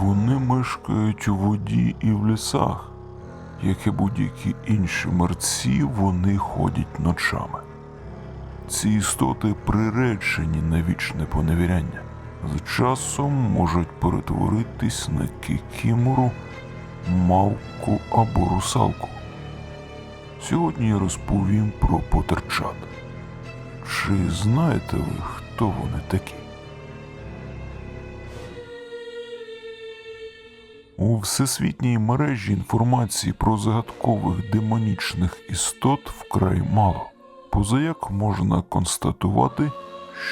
Вони мешкають у воді і в лісах. Як і будь-які інші мерці, вони ходять ночами. Ці істоти приречені на вічне поневіряння. З часом можуть перетворитись на кікімору, мавку або русалку. Сьогодні я розповім про потерчат. Чи знаєте ви, хто вони такі? У всесвітній мережі інформації про загадкових демонічних істот вкрай мало. Позаяк можна констатувати,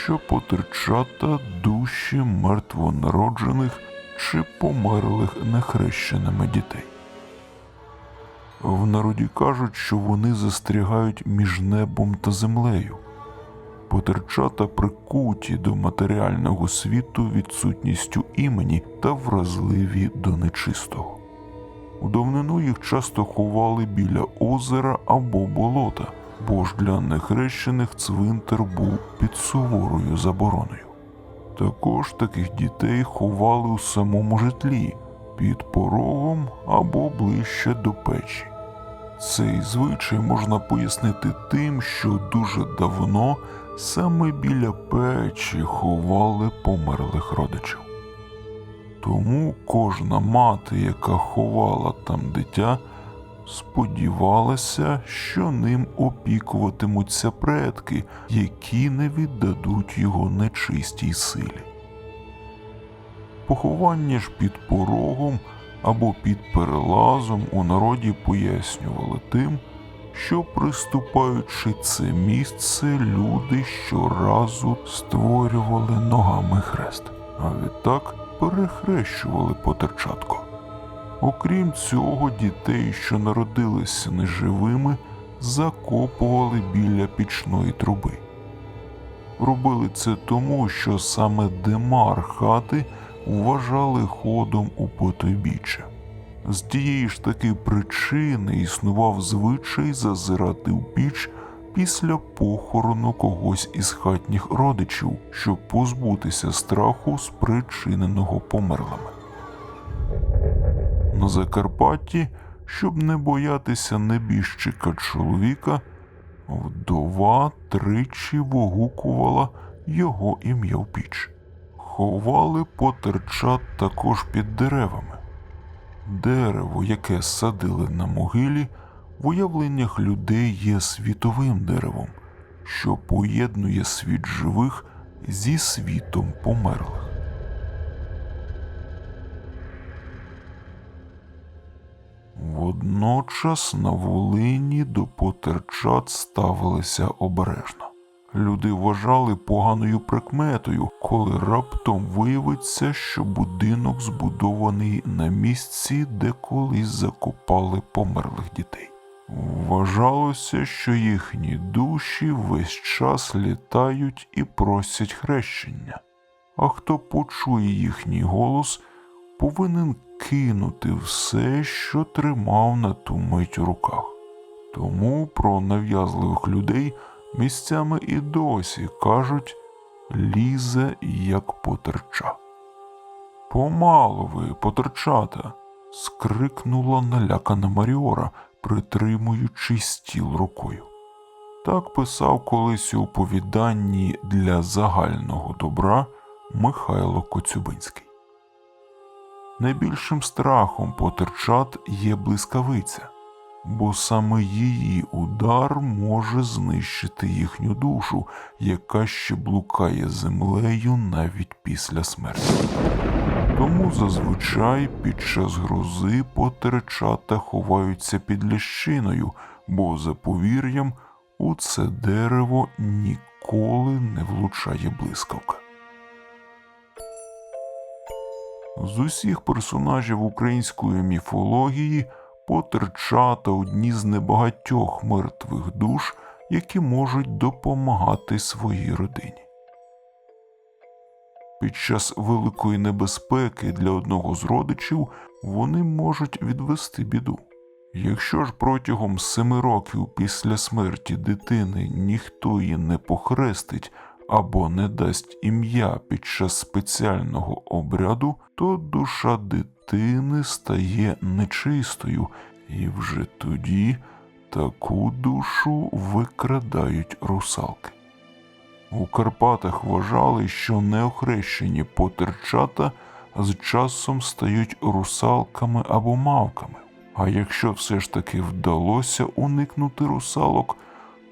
що потерчата душі мертвонароджених чи померлих нехрещеними дітей. В народі кажуть, що вони застрягають між небом та землею. Потерчата прикуті до матеріального світу відсутністю імені та вразливі до нечистого. У давнину їх часто ховали біля озера або болота, бо ж для нехрещених цвинтар був під суворою забороною. Також таких дітей ховали у самому житлі, під порогом або ближче до печі. Цей звичай можна пояснити тим, що дуже давно саме біля печі ховали померлих родичів. Тому кожна мати, яка ховала там дитя, сподівалася, що ним опікуватимуться предки, які не віддадуть його нечистій силі. Поховання ж під порогом або під перелазом у народі пояснювали тим, що приступаючи це місце, люди щоразу створювали ногами хрест, а відтак перехрещували потерчатко. Окрім цього, дітей, що народилися неживими, закопували біля пічної труби. Робили це тому, що саме демар хати вважали ходом у потойбіччя. З тієї ж таки причини існував звичай зазирати в піч після похорону когось із хатніх родичів, щоб позбутися страху, спричиненого померлими. На Закарпатті, щоб не боятися небіжчика чоловіка, вдова тричі вигукувала його ім'я в піч. Ховали потерчат також під деревами. Дерево, яке садили на могилі, в уявленнях людей є світовим деревом, що поєднує світ живих зі світом померлих. Водночас на Волині до потерчат ставилися обережно. Люди вважали поганою прикметою, коли раптом виявиться, що будинок збудований на місці, де колись закопали померлих дітей. Вважалося, що їхні душі весь час літають і просять хрещення, а хто почує їхній голос, повинен кинути все, що тримав на ту мить у руках. Тому про нав'язливих людей місцями і досі кажуть лізе як потерча. Помалу ви, потерчата, скрикнула налякана Маріора, притримуючи стіл рукою. Так писав колись у оповіданні для загального добра Михайло Коцюбинський. Найбільшим страхом потерчат є блискавиця, бо саме її удар може знищити їхню душу, яка ще блукає землею навіть після смерті. Тому зазвичай під час грози потерчата ховаються під лящиною, бо за повір'ям у це дерево ніколи не влучає блискавка. З усіх персонажів української міфології потерчата одні з небагатьох мертвих душ, які можуть допомагати своїй родині. Під час великої небезпеки для одного з родичів вони можуть відвести біду. Якщо ж протягом семи років після смерті дитини ніхто її не похрестить, або не дасть ім'я під час спеціального обряду, то душа дитини стає нечистою, і вже тоді таку душу викрадають русалки. У Карпатах вважали, що неохрещені потерчата з часом стають русалками або мавками. А якщо все ж таки вдалося уникнути русалок,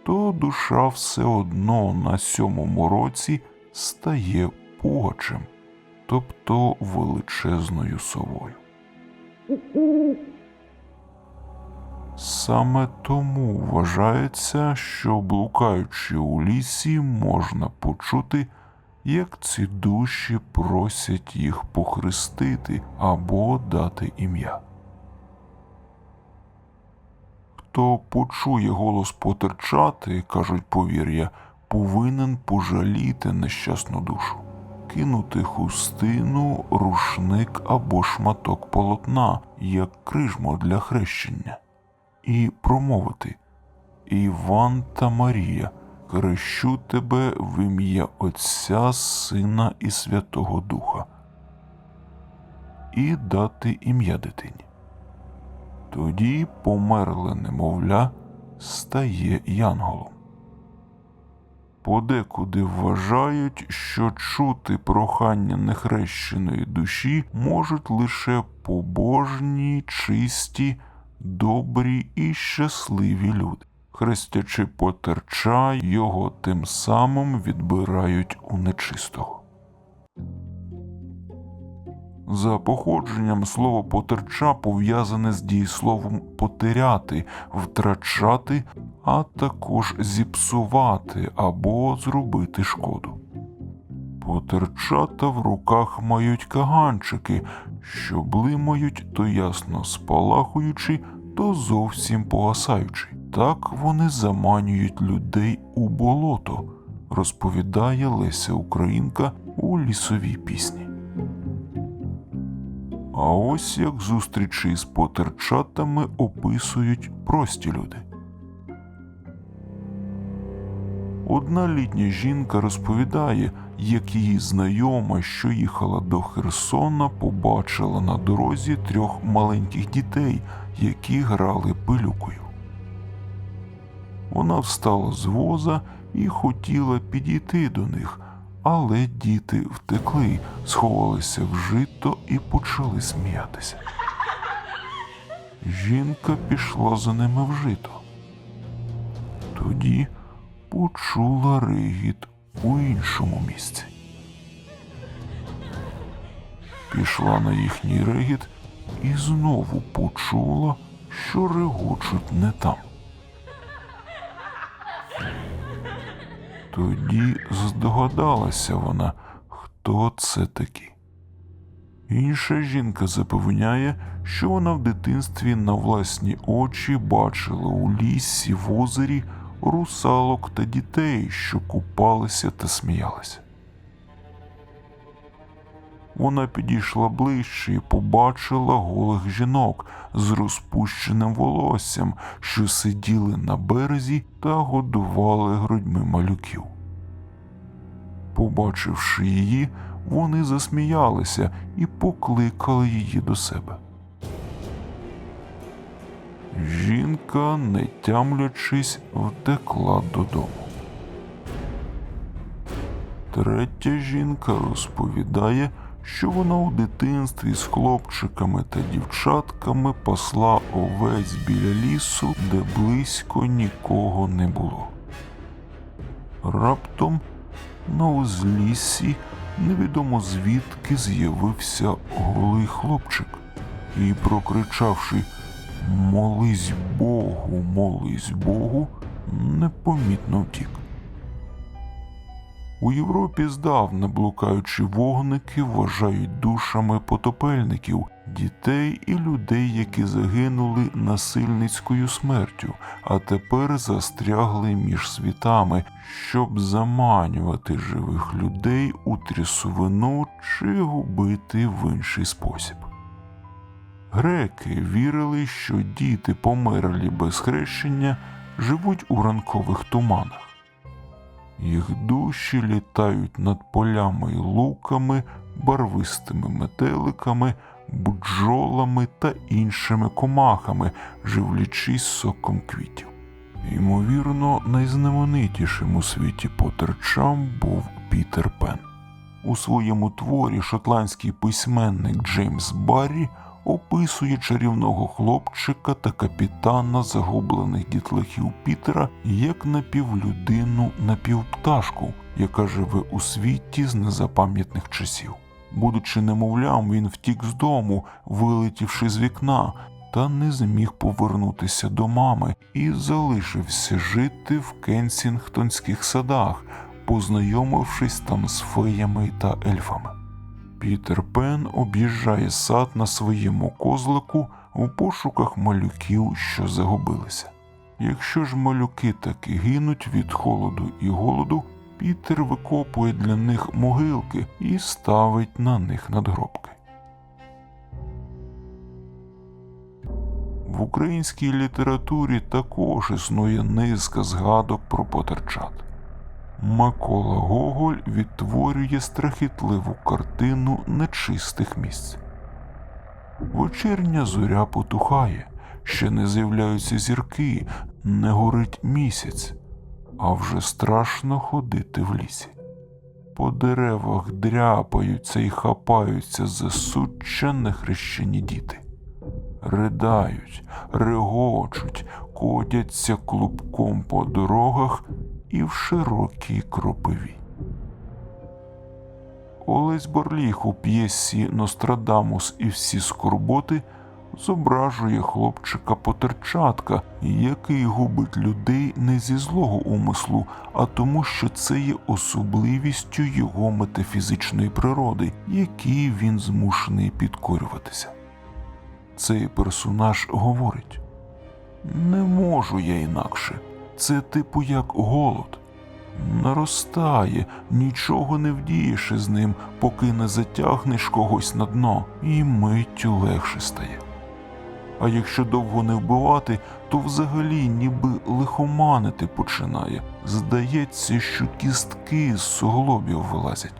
то душа все одно на сьомому році стає пугачем, тобто величезною совою. Саме тому вважається, що блукаючи у лісі, можна почути, як ці душі просять їх похрестити або дати ім'я. Хто почує голос потерчати, кажуть повір'я, повинен пожаліти нещасну душу, кинути хустину, рушник або шматок полотна, як крижмо для хрещення, і промовити Іван та Марія, хрещу тебе в ім'я Отця, Сина і Святого Духа, і дати ім'я дитині. Тоді померле немовля стає янголом. Подекуди вважають, що чути прохання нехрещеної душі можуть лише побожні, чисті, добрі і щасливі люди. Хрестячи потерча, його тим самим відбирають у нечистого. За походженням слово потерча пов'язане з дієсловом потеряти, втрачати, а також зіпсувати або зробити шкоду. Потерчата в руках мають каганчики, що блимають то ясно спалахуючи, то зовсім погасаючи. Так вони заманюють людей у болото, розповідає Леся Українка у лісовій пісні. А ось як зустрічі з потерчатами описують прості люди. Одна літня жінка розповідає, як її знайома, що їхала до Херсона, побачила на дорозі трьох маленьких дітей, які грали пилюкою. Вона встала з воза і хотіла підійти до них, але діти втекли, сховалися в жито і почали сміятися. Жінка пішла за ними в жито. Тоді почула ригіт у іншому місці. Пішла на їхній ригіт і знову почула, що регочуть не там. Тоді здогадалася вона, хто це такі. Інша жінка запевняє, що вона в дитинстві на власні очі бачила у лісі в озері русалок та дітей, що купалися та сміялися. Вона підійшла ближче і побачила голих жінок з розпущеним волоссям, що сиділи на березі та годували грудьми малюків. Побачивши її, вони засміялися і покликали її до себе. Жінка, не тямлячись, втекла додому. Третя жінка розповідає, що вона у дитинстві з хлопчиками та дівчатками пасла овець біля лісу, де близько нікого не було. Раптом на узліссі невідомо звідки з'явився голий хлопчик і, прокричавши Молись Богу, молись Богу, непомітно втік. У Європі здавна блукаючі вогники вважають душами потопельників, дітей і людей, які загинули насильницькою смертю, а тепер застрягли між світами, щоб заманювати живих людей у трясовину чи губити в інший спосіб. Греки вірили, що діти, померлі без хрещення, живуть у ранкових туманах. Їх душі літають над полями й луками, барвистими метеликами, бджолами та іншими комахами, живлячись соком квітів. Ймовірно, найзнаменитішим у світі потерчам був Пітер Пен. У своєму творі шотландський письменник Джеймс Баррі описує чарівного хлопчика та капітана загублених дітлахів Пітера як напівлюдину, напівпташку, яка живе у світі з незапам'ятних часів. Будучи немовлям, він втік з дому, вилетівши з вікна, та не зміг повернутися до мами і залишився жити в Кенсінгтонських садах, познайомившись там з феями та ельфами. Пітер Пен об'їжджає сад на своєму козлику у пошуках малюків, що загубилися. Якщо ж малюки таки гинуть від холоду і голоду, Пітер викопує для них могилки і ставить на них надгробки. В українській літературі також існує низка згадок про потерчат. Микола Гоголь відтворює страхітливу картину нечистих місць. Вечірня зоря потухає, ще не з'являються зірки, не горить місяць, а вже страшно ходити в лісі. По деревах дряпаються і хапаються засуччя нехрещені діти. Ридають, регочуть, котяться клубком по дорогах і в широкій кропиві. Олесь Борліх у п'єсі Нострадамус і всі скорботи зображує хлопчика потерчатка, який губить людей не зі злого умислу, а тому, що це є особливістю його метафізичної природи, якій він змушений підкорюватися. Цей персонаж говорить: Не можу я інакше. Це типу як голод. Наростає, нічого не вдієш із ним, поки не затягнеш когось на дно, і миттю легше стає. А якщо довго не вбивати, то взагалі ніби лихоманити починає. Здається, що кістки з суглобів вилазять.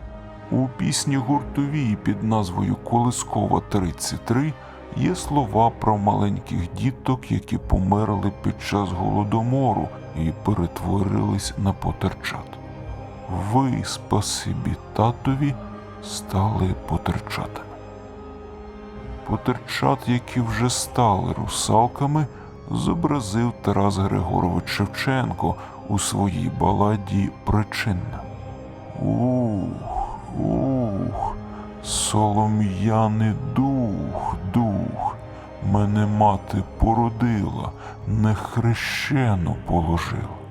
У пісні гуртовій під назвою Колискова 33 є слова про маленьких діток, які померли під час голодомору і перетворились на потерчат. Ви, спасибі татові, стали потерчатами. Потерчат, які вже стали русалками, зобразив Тарас Григорович Шевченко у своїй баладі Причинна. Ух, ух, солом'яний дух, дух, мене мати породила, нехрещену положила.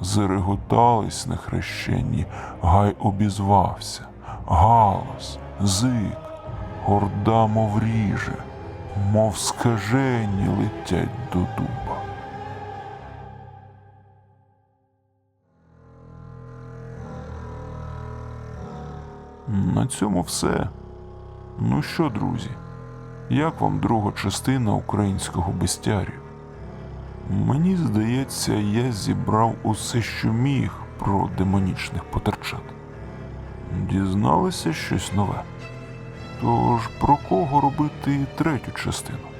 Зареготались нехрещені, гай обізвався, галас, зик, горда, мов ріже, мов скажені летять до дуба. На цьому все. Ну що, друзі, як вам друга частина українського бестіарію? Мені здається, я зібрав усе, що міг про демонічних потерчат. Дізналися щось нове. Тож про кого робити третю частину?